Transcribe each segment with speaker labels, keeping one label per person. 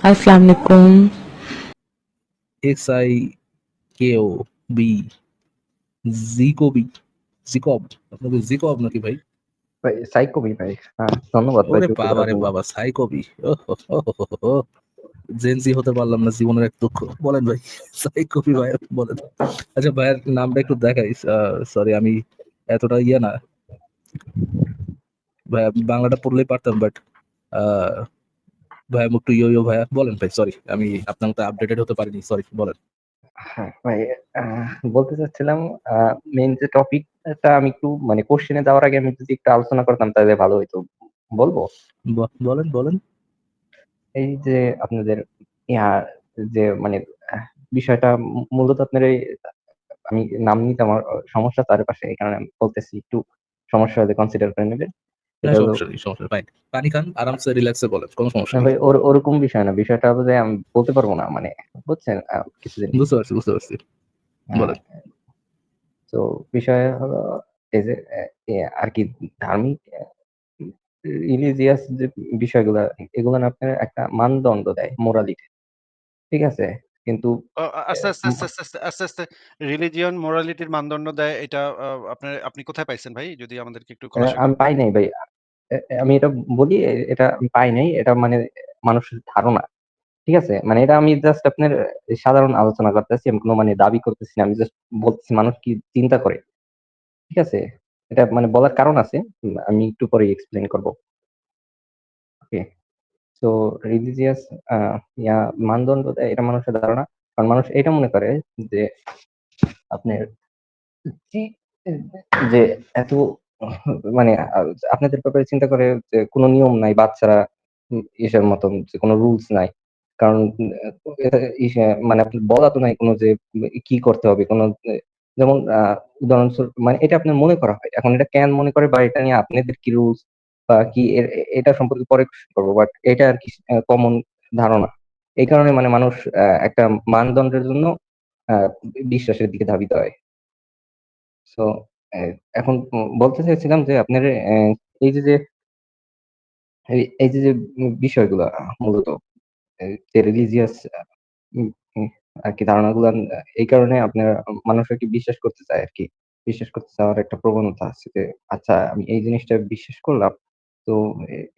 Speaker 1: আসসালামু আলাইকুম
Speaker 2: X I K O B জিকোবি জিকব আপনাকে জিকব নাকি ভাই?
Speaker 3: ভাই সাইকোবি ভাই। হ্যাঁ ধন্যবাদ ভাই।
Speaker 2: বাবা রে বাবা সাইকোবি জেনজি হতে পারলাম না জীবনের এক দুঃখ। বলেন ভাই সাইকোবি ভাই বলেন। আচ্ছা ভাইয়ের নামটা একটু দেখাই। সরি আমি এতটা ইয়ে না। বাংলাটা পড়লেই পারতাম বাট আহ ভাই একটু ইয়ো ইয়ো ভাইয়া। বলেন ভাই সরি আমি আপনার মতো আপডেটেড হতে পারিনি সরি বলেন।
Speaker 3: হ্যাঁ ভাই বলতে চাচ্ছিলাম মেইন যে টপিকটা আমি একটু মানে কোশ্চেনে যাওয়ার আগে আমি যদি একটু আলোচনা করতাম তাহলে ভালো হতো বলব?
Speaker 2: বলেন বলেন।
Speaker 3: এই যে আপনাদের ইয়া যে মানে বিষয়টা মূলত আপনার এই আমি নাম নিতে আমার সমস্যা তার পাশে এই কারণে আমি বলতেছি একটু সমস্যা হলে কনসিডার করে নেবেন।
Speaker 2: হ্যাঁ,
Speaker 3: এটা হলো-
Speaker 2: সমস্যা নেই সমস্যা নেই। ফাইন পানি খান আরামসে রিল্যাক্সে বলেন কোনো সমস্যা নেই।
Speaker 3: ওর ওরকম বিষয় না। বিষয়টা হলো আমি বলতে পারব না মানে বুঝছেন কিছুদিন।
Speaker 2: বুঝতে পারছি বুঝতে পারছি। বলেন।
Speaker 3: তো বিষয় হলো এই যে আর কি ধার্মিক রিলিজিয়াস যে বিষয়গুলা এগুলো না আপনার একটা মানদণ্ড দেয় মোরালিটি ঠিক আছে? কিন্তু
Speaker 4: ও, আস্তে আস্তে আস্তে আস্তে আস্তে আস্তে আস্তে রিলিজিয়ন মোরালিটির মানদণ্ড দেয় এটা আপনার আপনি কোথায় পাইছেন ভাই? যদি আমাদেরকে একটু
Speaker 3: আমি পাই নাই ভাই। আমি এটা বলি এটা পাই নাই, এটা মানে মানুষের ধারণা, ঠিক আছে? মানে এটা আমি জাস্ট আপনার সাধারণ আলোচনা করতেছি, আমি কোনো মানে দাবি করতেছি না, আমি জাস্ট বলতেছি মানুষ কি চিন্তা করে, ঠিক আছে? এটা মানে বলার কারণ আছে আমি একটু পরে এক্সপ্লেন করব। ওকে তো রিলিজিয়াস ইয়া, মানদণ্ড এটা মানুষের ধারণা, কারণ মানুষ এটা মনে করে যে, আপনার যে এত মানে আপনাদের ব্যাপারে চিন্তা করে যে কোনো নিয়ম নাই বাচ্চারা ইসের মতন, যে কোনো রুলস নাই। কারণ মানে আপনার বলা তো নাই কোনো যে কি করতে হবে, কোনো যেমন উদাহরণস্বরূপ মানে এটা আপনার মনে করা হয়। এখন এটা কেন মনে করে বা এটা নিয়ে আপনাদের কি রুলস বা কি এটা সম্পর্কে পরে করব বাট এটা আর কি কমন ধারণা। এই কারণে মানে মানুষ একটা মানদণ্ডের জন্য বিশ্বাসের দিকে ধাবিত হয়। সো এখন বলতে চাইছিলাম যে আপনার এই যে এই যে যে বিষয়গুলা মূলত রিলিজিয়াস আর কি ধারণাগুলো এই কারণে আপনার মানুষ আর কি বিশ্বাস করতে চায় আর কি? বিশ্বাস করতে চাওয়ার একটা প্রবণতা আছে যে আচ্ছা আমি এই জিনিসটা বিশ্বাস করলাম, তো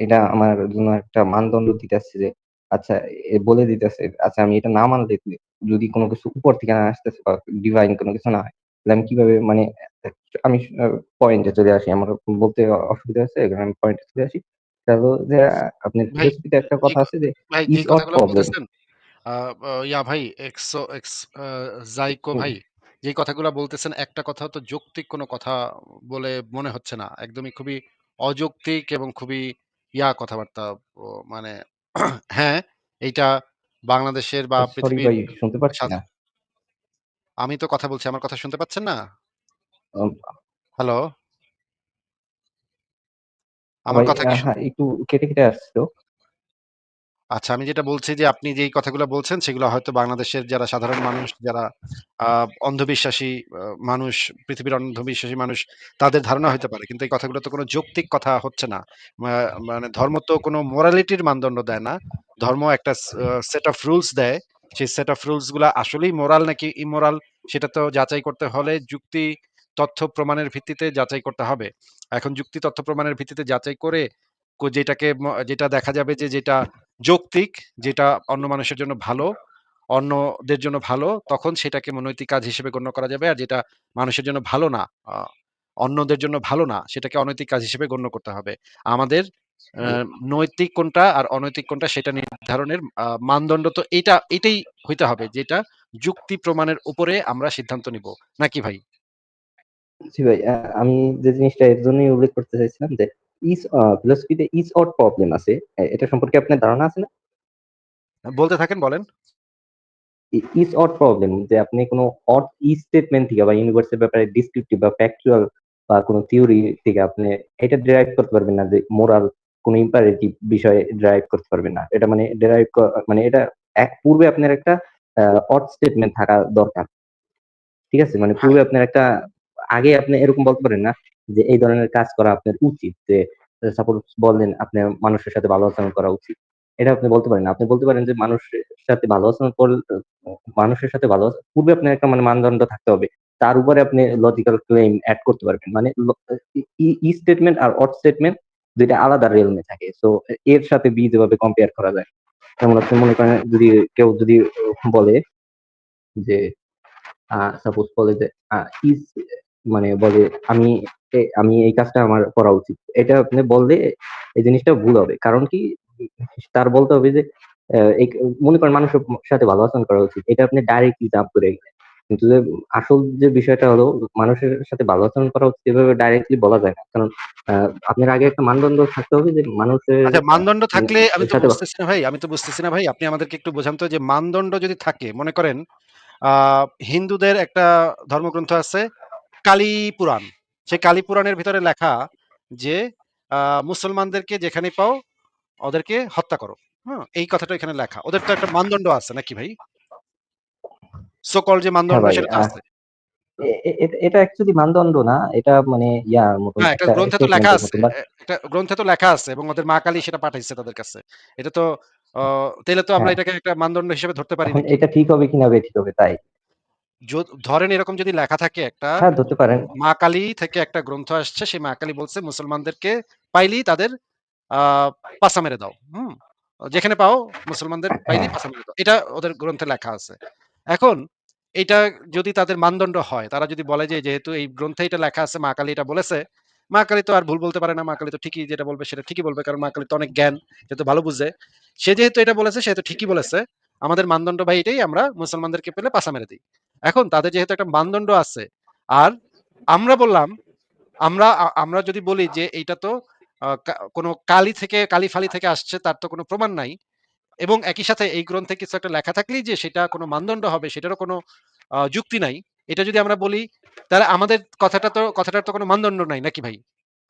Speaker 3: এটা আমার জন্য একটা মানদণ্ড দিতে দিতেছে যে আচ্ছা বলে দিতেছে আচ্ছা আমি এটা না মানলে যদি কোনো কিছু উপর থেকে না আসতেছে বা ডিভাইন কোনো কিছু না হয় আমি কীভাবে মানে আমি পয়েন্টে চলে আসি। আমার বলতে অসুবিধা আছে আমি পয়েন্টে চলে আসি। তাহলে যে আপনার
Speaker 4: ভাই,
Speaker 3: ফিলোসফিতে একটা কথা আছে যে
Speaker 4: আহ, আহ, ইয়া ভাই এক্সো এক্স জাইকো ভাই যে কথাগুলো বলতেছেন একটা কথা তো যৌক্তিক কোনো কথা বলে মনে হচ্ছে না। একদমই খুবই অযৌক্তিক এবং খুবই ইয়া কথাবার্তা মানে হ্যাঁ এইটা বাংলাদেশের বা পৃথিবীর
Speaker 3: শুনতে পাচ্ছি না।
Speaker 4: আমি তো কথা বলছি আমার কথা শুনতে পাচ্ছেন না? হ্যালো? আমার কথা কি
Speaker 3: হ্যাঁ একটু কেটে কেটে আসছিল।
Speaker 4: আচ্ছা আমি যেটা বলছি যে আপনি যেই কথাগুলো বলছেন সেগুলো হয়তো বাংলাদেশের যারা সাধারণ মানুষ যারা অন্ধবিশ্বাসী মানুষ পৃথিবীর অন্ধবিশ্বাসী মানুষ তাদের ধারণা হতে পারে। কিন্তু এই কথাগুলো তো কোনো যৌক্তিক কথা হচ্ছে না। মানে ধর্ম তো কোনো মোরালিটির মানদণ্ড দেয় না। ধর্ম একটা সেট অফ রুলস দেয়। সেই সেট অফ রুলসগুলা আসলেই মোরাল নাকি ইমোরাল সেটা তো যাচাই করতে হলে যুক্তি, তথ্য প্রমাণের ভিত্তিতে যাচাই করতে হবে। এখন যুক্তি, তথ্য প্রমাণের ভিত্তিতে যাচাই করে যেটাকে যেটা দেখা যাবে যে যেটা যৌক্তিক, যেটা অন্য মানুষের জন্য ভালো, অন্যদের জন্য ভালো, তখন সেটাকে নৈতিক কাজ হিসেবে গণ্য করা যাবে আর যেটা মানুষের জন্য ভালো না অন্যদের জন্য ভালো না, সেটাকে অনৈতিক কাজ হিসেবে গণ্য করতে হবে। আমাদের নৈতিক কোনটা আর অনৈতিক কোনটা সেটা নির্ধারণের মানদণ্ড তো এটা এটাই হইতে হবে যেটা যুক্তি প্রমাণের উপরে আমরা সিদ্ধান্ত নিব। নাকি ভাই?
Speaker 3: জি ভাই আমি যে জিনিসটা এর জন্যই উল্লেখ করতে চাইছিলাম যে ইস ফিলোসফিতে ইস অর প্রবলেম আছে এটা সম্পর্কে আপনার ধারণা আছে না?
Speaker 4: বলতে থাকেন বলেন।
Speaker 3: ইস অর প্রবলেম যে আপনি কোনো অট ই স্টেটমেন্ট থেকে বা ইউনিভার্সের ব্যাপারে ডিসক্রিপটিভ বা ফ্যাকচুয়াল বা কোনো থিওরি থেকে আপনি এটা ডেরাইভ করতে পারবেন না যে মোরাল কোনো ইম্পারেটিভ বিষয়ে ড্রাইভ করতে পারবেন না। এটা মানে ডেরাইভ মানে এটা এক পূর্বে আপনার একটা অট স্টেটমেন্ট থাকা দরকার। ঠিক আছে? মানে পূর্বে আপনার একটা আগে আপনি এরকম বলতে পারেন না যে এই ধরনের কাজ করা আপনার উচিত যে সাপোজ বললেন আপনার মানুষের সাথে ভালো আচরণ করা উচিত। এটা আপনি বলতে পারেন আপনি বলতে পারেন যে মানুষের সাথে ভালো আচরণ করলে মানুষের সাথে ভালো পূর্বে আপনার একটা মানে মানদণ্ড থাকতে হবে। তার উপরে আপনি লজিক্যাল ক্লেইম এড করতে পারবেন। মানে ই স্টেটমেন্ট আর অড স্টেটমেন্ট ২ টা আলাদা রিয়েলম এ থাকে। সো এর সাথে বি যেভাবে কম্পেয়ার করা যায়। যেমন আপনি মনে করেন, যদি কেউ যদি বলে যে সাপোজ বলে যে ইজ মানে বলে, আমি আমি এই কাজটা আমার করা উচিত। এটা আপনি বললে এই জিনিসটা ভুল হবে। কারণ কি, তার বলতে হবে যে মনে করেন মানুষের সাথে ভালো আচরণ করা উচিত। এটা আপনি ডাইরেক্টলি জাম্প করে। কিন্তু যে আসল যে বিষয়টা হলো মানুষের সাথে ভালো আচরণ করা উচিত এভাবে ডাইরেক্টলি বলা যায় না। কারণ আপনার আগে একটা মানদণ্ড থাকতে হবে যে মানুষের
Speaker 4: আচ্ছা মানদণ্ড থাকলে আমি তো বুঝতেছি না ভাই, আমি তো বুঝতেছি না ভাই। আপনি আমাদেরকে একটু বোঝান তো যে মানদণ্ড যদি থাকে মনে করেন হিন্দুদের একটা ধর্মগ্রন্থ আছে কালী পুরাণ। সেই কালী পুরাণের ভিতরে লেখা যে মুসলমানদেরকে যেখানে পাও ওদেরকে হত্যা করো। হ্যাঁ? এই কথাটা এখানে লেখা। ওদের তো একটা মানদণ্ড আছে নাকি ভাই? সো কল্ড যে
Speaker 3: হ্যাঁ
Speaker 4: মানদণ্ড সেটা আছে।
Speaker 3: এটা অ্যাকচুয়ালি মানদণ্ড না। এটা মানে ইয়ার মতন
Speaker 4: হ্যাঁ, একটা গ্রন্থে তো লেখা আছে। একটা গ্রন্থে তো লেখা আছে এবং ওদের মা কালী সেটা পাঠাইছে তাদের কাছে। এটা তো অ তাইলে তো আমরা
Speaker 3: হ্যাঁ।
Speaker 4: এটাকে একটা মানদণ্ড হিসেবে ধরতে পারি
Speaker 3: এটা ঠিক হবে কিনা বেঠিক হবে তাই।
Speaker 4: ধরেন এরকম যদি লেখা থাকে একটা
Speaker 3: হ্যাঁ, ধরতে পারেন।
Speaker 4: মা কালী থেকে একটা গ্রন্থ আসছে। সেই মা কালী বলছে মুসলমানদেরকে পাইলেই তাদের পাছা মেরে দাও। হুম? যেখানে পাও মুসলমানদের পাইলেই
Speaker 3: হ্যাঁ।
Speaker 4: পাছা মেরে দাও। এটা ওদের গ্রন্থে লেখা আছে। এখন এইটা যদি তাদের মানদণ্ড হয়, তারা যদি বলে যে যেহেতু এই গ্রন্থে এটা লেখা আছে মা কালী এটা বলেছে, মা কালী তো আর ভুল বলতে পারে না। মা কালী তো ঠিকই যেটা বলবে সেটা ঠিকই বলবে। কারণ মা কালীর তো অনেক জ্ঞান। সে তো ভালো বুঝে। সে যেহেতু এটা বলেছে সে তো ঠিকই বলেছে। আমাদের মানদণ্ড ভাই এটাই আমরা মুসলমানদেরকে পেলে পাছা মেরে দিই এখন তাদের যেহেতু একটা মানদণ্ড আছে আর আমরা বললাম আমরা আমরা যদি বলি যে এইটা তো কোনো কালী থেকে কালী-ফালি থেকে আসছে তার তো কোনো প্রমাণ নাই। এবং একই সাথে এই গ্রন্থে কিছু একটা লেখা থাকলেই যে সেটা কোনো মানদণ্ড হবে সেটারও কোনো যুক্তি নাই। এটা যদি আমরা বলি তাহলে আমাদের কথাটা তো কথাটার তো কোনো মানদণ্ড নাই নাকি ভাই?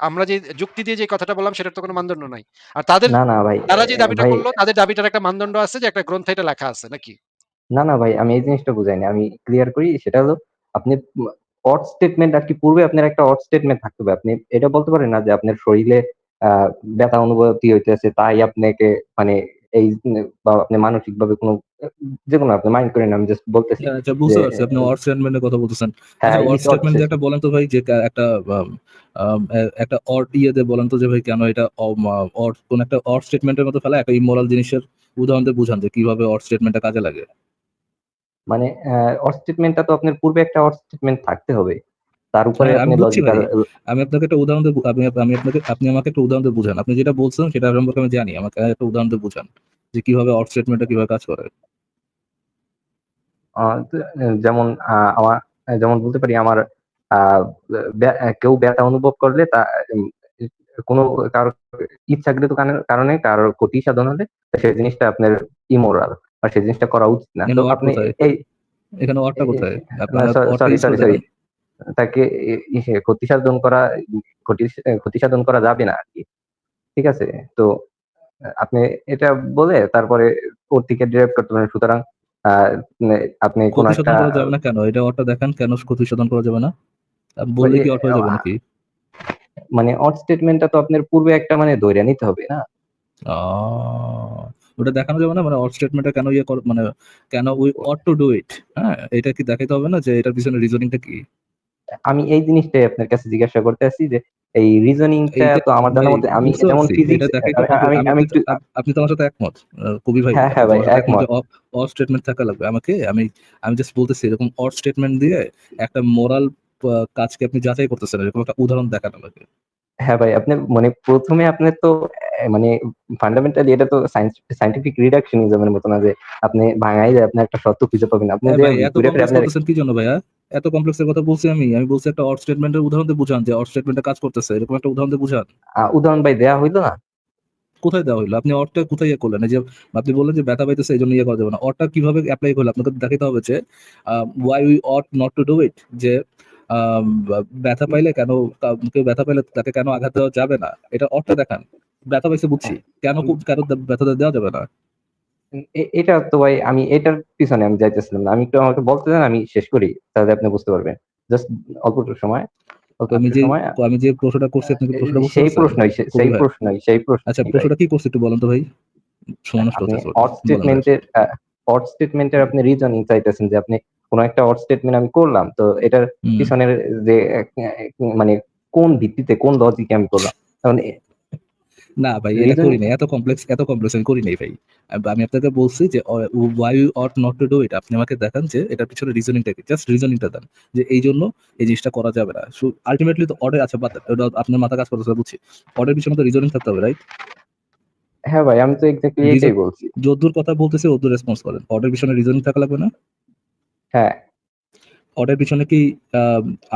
Speaker 4: আমরা যে যুক্তি দিয়ে যে কথাটা বললাম সেটার তো কোনো মানদণ্ড নাই। আর তাদের
Speaker 3: না, না ভাই।
Speaker 4: তারা যে দাবিটা করল তাদের দাবিটার একটা মানদণ্ড আছে যে একটা গ্রন্থে এটা লেখা আছে নাকি?
Speaker 3: না, না ভাই আমি এই জিনিসটা বুঝাইনি। আমি ক্লিয়ার করি সেটা হলো আপনি অড স্টেটমেন্ট আরকি পূর্বে আপনার একটা অড স্টেটমেন্ট থাকতে হবে। আপনি এটা বলতে পারেন না যে আপনার শরীরে ব্যথা অনুভূতি হইতেছে তাই আপনাকে মানে এই বা আপনি মানসিকভাবে কোনো আ যেকোনো আপনি মাইন্ড করেন আমি জাস্ট বলতেছি
Speaker 2: হ্যাঁ, আচ্ছা
Speaker 3: যে
Speaker 2: বুঝতে পারছি। আপনি অড স্টেটমেন্ট এর কথা বলতেছেন।
Speaker 3: হ্যাঁ,
Speaker 2: আচ্ছা
Speaker 3: ইজ অড
Speaker 2: স্টেটমেন্ট একটা বলেন তো ভাই যে একটা একটা ইয়ে দিয়ে বলেন তো যে ভাই কেন এটা অ মা কোন একটা অড স্টেটমেন্ট এর মধ্যে ফেলা একটা ইমোরাল জিনিসের উদাহরণ দিয়ে বুঝান যে কীভাবে অড স্টেটমেন্টটা কাজে লাগে।
Speaker 3: মানে অড স্টেটমেন্টটা তো আপনার পূর্বে একটা অড স্টেটমেন্ট থাকতে হবে। তার উপরে
Speaker 2: হ্যাঁ, আমি বুঝছি
Speaker 3: লজিক্যাল
Speaker 2: ভাই। আমি আপনাকে একটা উদাহরণ দিয়ে আমি আমি আপনাকে আপনি আমাকে একটা উদাহরণ দিয়ে বুঝান। আপনি যেটা বলছেন সেটা সম্পর্কে আমি জানি। আমাকে একটা উদাহরণ দিয়ে বুঝান। যে কীভাবে অড স্টেটমেন্টটা কীভাবে কাজ করে।
Speaker 3: যেমন আমার যেমন বলতে পারি আমার কেউ ব্যথা অনুভব করলে তা কোন কারও ইচ্ছাকৃত কারণে কারণে কারোর ক্ষতি সাধন হলে সেই জিনিসটা আপনার ইমোরাল আর সেই জিনিসটা করা উচিত না। আপনি? এই
Speaker 2: এখানে অডটা কোথায়?
Speaker 3: Sorry, sorry, sorry. তাকে ক্ষতি সাধন করা ক্ষতি সাধন করা যাবে না আরকি। ঠিক আছে? তো আপনি এটা বলে তারপরে ওর থেকে ডিরাইভ করতে পারেন। সুতরাং আপনি কোন একটা
Speaker 2: করা যাবে না কেন? এটা অডটা দেখান কেন ক্ষতি সাধন করা যাবে না?
Speaker 3: ওই
Speaker 2: কি হয়ে যাবে নাকি?
Speaker 3: মানে অড স্টেটমেন্টটা তো আপনার পূর্বে একটা মানে ধইরা নিতে হবে না?
Speaker 2: ওটা দেখানো যাবে না? মানে অড স্টেটমেন্টটা কেন ইয়ে মানে কেন we ought to do it হ্যাঁ? এটা কি দেখাইতে হবে না যে এটার পিছনে রিজনিংটা কি?
Speaker 3: আমি এই জিনিসটাই আপনার কাছে জিজ্ঞাসা করতে আছি যে এই রিজনিংটা তো আমার জানার মতে আমি যেমন ফিজিক্স। আমি
Speaker 2: আমি
Speaker 3: একটু
Speaker 2: আপনি তো আমার সাথে একমত। কবি ভাই
Speaker 3: হ্যাঁ, হ্যাঁ ভাই
Speaker 2: একমত অর অড স্টেটমেন্ট থাকা লাগবে। আমাকে আমি আমি জাস্ট বলতেছি এরকম অড স্টেটমেন্ট দিয়ে একটা মোরাল কাজকে আপনি যাচাই করতেছেন। এরকম একটা উদাহরণ দেখান আমাকে।
Speaker 3: হ্যাঁ ভাই, আপনি মানে ১ম এ আপনার তো মানে ফান্ডামেন্টালি এটা তো সায়েন্টিফিক রিডাকশনিজম এর মত না যে আপনি ভাঙাই যায় আপনি একটা সত্য খুঁজে পাবেন। আপনি
Speaker 2: হ্যাঁ
Speaker 3: যে
Speaker 2: কি জন্য ভাইয়া? এত কমপ্লেক্স এর কথা বলছি আমি। আমি বলছি একটা অড স্টেটমেন্টের উদাহরণ দিয়ে বুঝান যে অড স্টেটমেন্টটা কাজ করতেছে। এরকম একটা উদাহরণ দিয়ে বুঝান।
Speaker 3: উদাহরণ ভাই দেয়া হইল না?
Speaker 2: কোথায় দেওয়া হইল? আপনি অডটা কোথায় ইয়ে করলেন? এই যে আপনি বললেন যে ব্যথা পাইতেছে এজন্য ইয়ে করা যাবে না। অডটা কীভাবে এপ্লাই করলে? আপনাকে দেখাতে হবে যে why we ought not to do it যে ব্যথা পাইলে কেন কেউ ব্যথা পাইলে তাকে কেন আঘাত দেওয়া যাবে না? এটা অর্থ দেখান। ব্যথা পাইছে বুঝছি। কেন কেন ব্যথা দেওয়া যাবে না?
Speaker 3: এটা তো ভাই আমি এটার পিছনে আমি যাইতেছিলাম না। আমি একটু আমাকে বলতে দেন আমি শেষ করি। তাহলে আপনি বুঝতে পারবেন। জাস্ট অল্প একটু সময়
Speaker 2: আমি যে
Speaker 3: সময়
Speaker 2: আমি যে প্রশ্নটা করছি আপনি প্রশ্নটা
Speaker 3: সেই? প্রশ্নই সেই। প্রশ্নই সেই
Speaker 2: আচ্ছা প্রশ্নটা কি করছি একটু বলেন তো ভাই? হচ্ছে
Speaker 3: অড স্টেটমেন্টের অড স্টেটমেন্টের আপনি রিজনিং চাইতেছেন যে আপনি কোন একটা অড স্টেটমেন্ট আমি করলাম তো এটার পিছনের যে মানে কোন ভিত্তিতে কোন লজিকে আমি করলাম? কারণ
Speaker 2: না ভাই এটা করি নাই। এত কমপ্লেক্স এত কমপ্লেক্স আমি করি নাই ভাই। আমি আপনাকে বলছি যে why you ought not to do it আপনি আমাকে দেখান যে এটার পিছনে রিজনিংটা কি। জাস্ট রিজনিংটা দেন যে এই জন্য এই জিনিসটা করা যাবে না। সো আলটিমেটলি তো অর্ডার আছে ওটা আপনার মাথা কাজ করতেছে বুঝছি। অর্ডার পিছনে তো রিজনিং থাকতে হবে রাইট
Speaker 3: হ্যাঁ ভাই আমি তো এক্স্যাক্টলি এটাই বলছি।
Speaker 2: যদ্দূর কথা বলতেছে ওদ্দূর রেসপন্স করেন। অর্ডার পিছনে রিজনিং থাকা লাগবে না?
Speaker 3: হ্যাঁ।
Speaker 2: অর্ডার পিছনে কি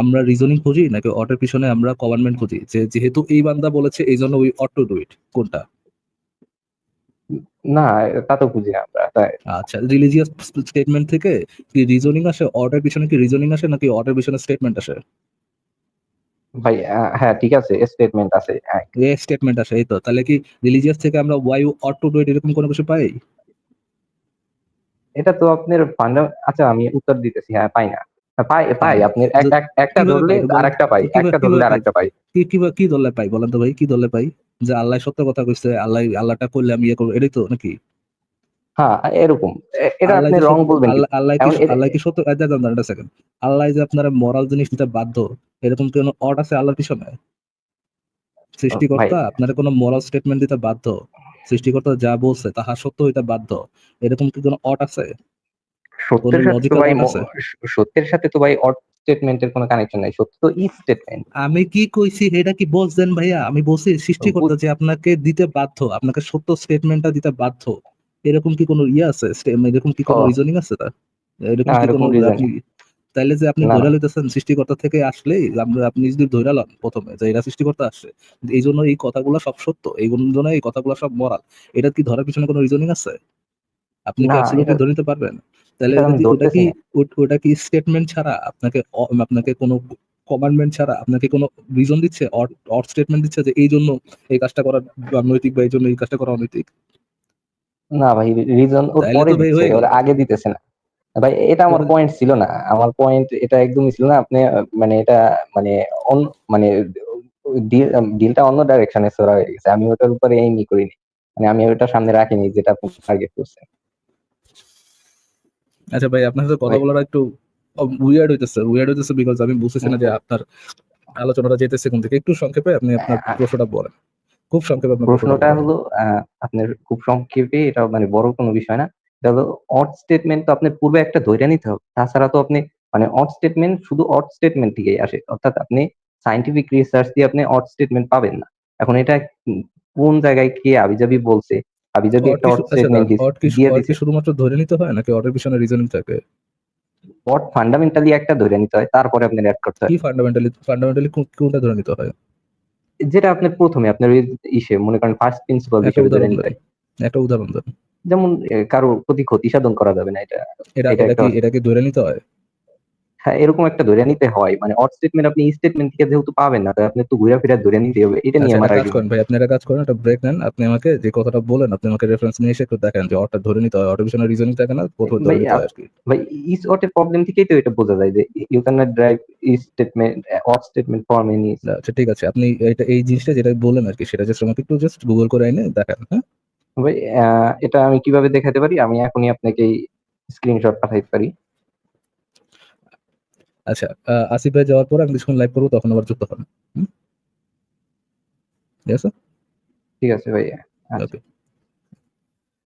Speaker 2: আমরা রিজনিং খুঁজি? নাকি অর্ডার পিছনে আমরা গভর্নমেন্ট খুঁজি? যে যেহেতু এই বান্দা বলেছে এই জন্য we ought to do it কোনটা?
Speaker 3: না তা তো বুঝি আমরা তাই।
Speaker 2: আচ্ছা রিলিজিয়াস স্টেটমেন্ট থেকে কি রিজনিং আসে? অর্ডার পিছনে কি রিজনিং আসে নাকি অর্ডার পিছনে স্টেটমেন্ট আসে?
Speaker 3: ভাই হ্যাঁ ঠিক আছে স্টেটমেন্ট আছে হ্যাঁ।
Speaker 2: স্টেটমেন্ট আসে এই তো। তাহলে কি রিলিজিয়াস থেকে আমরা why ought to do it এরকম কোনো কিছু পাই?
Speaker 3: এটা তো আপনার ফান্ডা আচ্ছা আমি উত্তর দিতেছি হ্যাঁ পাই না। পাই পাই আপনি এক- এক- একটা ধরলে আরেকটা পাই একটা ধরলে পাই।
Speaker 2: কি কি কি দলে পাই বলেন তো ভাই কি দলে পাই? যে আল্লাহ সত্য কথা কইছে আল্লাহ আল্লাহটা করলে আমি ইয়ে করব এটাই তো নাকি?
Speaker 3: হ্যাঁ এরকম। এ- এটা আপনি রং বলবেন কি?
Speaker 2: আল্লাহ আল্লাহ কি আল্লাহ কি সত্য দাঁড়ান, দাঁড়ান, একটা সেকেন্ড আল্লাহ যে আপনার মরাল জিনিস দিতে বাধ্য এরকম কোনো অড আছে আল্লাহর পিছনে? সৃষ্টিকর্তা আপনার কোনো মরাল স্টেটমেন্ট দিতে বাধ্য? সৃষ্টিকর্তা যা বলছে তাহা সত্য হইতে বাধ্য? এরকম কি কোনো অট আছে?
Speaker 3: সত্যের সাথে তো ভাই অড স্টেটমেন্টের কোনো কানেকশন নাই। সত্য তো স্টেটমেন্ট
Speaker 2: আমি কি কইছি এটা কি বলছেন ভাইয়া? আমি বলছি সৃষ্টিকর্তা যে আপনাকে দিতে বাধ্য আপনাকে সত্য স্টেটমেন্টটা দিতে বাধ্য। এরকম কি কোনো ইয়ে আছে? এরকম কি কোনো রিজনিং আছে তার? এরকম কি কোনো তাইলে যে আপনি
Speaker 3: না,
Speaker 2: ধরে
Speaker 3: না।
Speaker 2: লইতেছেন সৃষ্টিকর্তা থেকে আসলেই আমরা আপনি যদি ধরে লন প্রথমে যে এরা সৃষ্টিকর্তা আসছে। এই জন্য এই কথাগুলো সব সত্য এই জন্য এই কথাগুলো সব মরাল। এটা কি ধরার পিছনে কোনো রিজনিং আছে? আপনি কি অ্যাবসলিউটলি ধরে নিতে পারবেন? তাহলে ওটা কি ওটা কি স্টেটমেন্ট ছাড়া আপনাকে আপনাকে কোনো কমান্ডমেন্ট ছাড়া আপনাকে কোনো রিজন দিচ্ছে? অর স্টেটমেন্ট দিচ্ছে যে এই জন্য এই কাজটা করা নৈতিক বা এই জন্য এই কাজটা করা অনৈতিক?
Speaker 3: না ভাই রিজন ওর পরে আগে দিতেছে না। ভাই এটা আমার পয়েন্ট ছিল না। আমার পয়েন্ট এটা একদমই ছিল না। আপনি মানে এটা মানে অন- মানে ডিলটা অন্য ডাইরেকশনে সরা হয়ে গেছে। আমি ওটার উপরে এইমই করিনি। মানে আমি ওটা সামনে রাখিনি যেটা আপনি টার্গেট করছেন।
Speaker 2: আচ্ছা ভাই আপনার সাথে কথা বলাটা একটু উইয়ার্ড হইতেছে উইয়ার্ড হইতেছে বিকজ আমি বুঝতেছি না যে আপনার আলোচনাটা যেতেছে কোন থেকে একটু সংক্ষেপে আপনি আপনার প্রশ্নটা বলেন। খুব সংক্ষেপে আপনার
Speaker 3: প্রশ্নটা হলো আহ, আপনার খুব সংক্ষেপে এটা মানে বড় কোনো বিষয় না। এটা হলো অড স্টেটমেন্ট তো আপনার পূর্বে একটা ধরে নিতে হবে। তাছাড়া তো আপনি মানে অড স্টেটমেন্ট শুধু অড স্টেটমেন্ট থেকেই আসে। অর্থাৎ আপনি সাইন্টিফিক রিসার্চ দিয়ে আপনি অড স্টেটমেন্ট পাবেন না। এখন এটা কোন জায়গায় কে আবিজাবি বলছে? আবিজাবি একটা অড
Speaker 2: আচ্ছা,
Speaker 3: স্টেটমেন্ট
Speaker 2: কি
Speaker 3: দিয়ে
Speaker 2: odd শুধুমাত্র ধরে নিতে হয় নাকি অর্ডার পিছনে রিজনিং থাকে?
Speaker 3: অড ফান্ডামেন্টালি একটা ধরে নিতে হয় তারপরে আপনার অ্যাড করতে হয়।
Speaker 2: কি ফান্ডামেন্টালি ফান্ডামেন্টালি কোনটা ধরে নিতে হয়?
Speaker 3: যেটা আপনার প্রথমে আপনার ইসে মনে করেন ফার্স্ট প্রিন্সিপাল হিসেবে ধরে নিতে হয়।
Speaker 2: একটা উদাহরণ দেন।
Speaker 3: যেমন এ, কারও প্রতি ক্ষতি সাধন করা যাবে না এটা
Speaker 2: এটা
Speaker 3: এটা
Speaker 2: এটা কি
Speaker 3: একটা-
Speaker 2: এটা কি ধরে নিতে হয়?
Speaker 3: হ্যাঁ এরকম একটা ধরে নিতে হয়। মানে অড স্টেটমেন্ট আপনি স্টেটমেন্ট থেকে যেহেতু পাবেন না আপনি তো ঘুরে ফিরে ধরে নিতে হবে। এটা নিয়ে
Speaker 2: আচ্ছা
Speaker 3: আমার
Speaker 2: কাজ করেন ভাই আপনি একটা কাজ করেন একটা ব্রেক নেন। আপনি আমাকে যে কথাটা বলেন আপনি আমাকে রেফারেন্স নিয়ে এসে একটু দেখেন যে অর্ডার ধরে নিতে হয় পিছনে রিজনিং থাকে না প্রথমে ধরে
Speaker 3: ভাই,
Speaker 2: নিতে হয়
Speaker 3: ইস অটের প্রবলেম থেকেই তো এটা বোঝা যায় যে you can not drive is statement ought statement from any
Speaker 2: আচ্ছা ঠিক আছে। আপনি এটা এই জিনিসটা যেটা বলেন আর কি সেটা জাস্ট আমাকে একটু জাস্ট গুগল করে এনে দেখেন হ্যাঁ?
Speaker 3: ভাই এটা আমি কীভাবে দেখাতে পারি? আমি এখনই আপনাকে স্ক্রিনশট পাঠাইতে পারি।
Speaker 2: আচ্ছা আসিফ ভাই যাওয়ার পর আমি কিছুক্ষণ লাইভ করব তখন আবার যুক্ত হবেন। ঠিক আছে?
Speaker 3: ঠিক আছে ভাইয়া। আচ্ছা।
Speaker 2: ওকে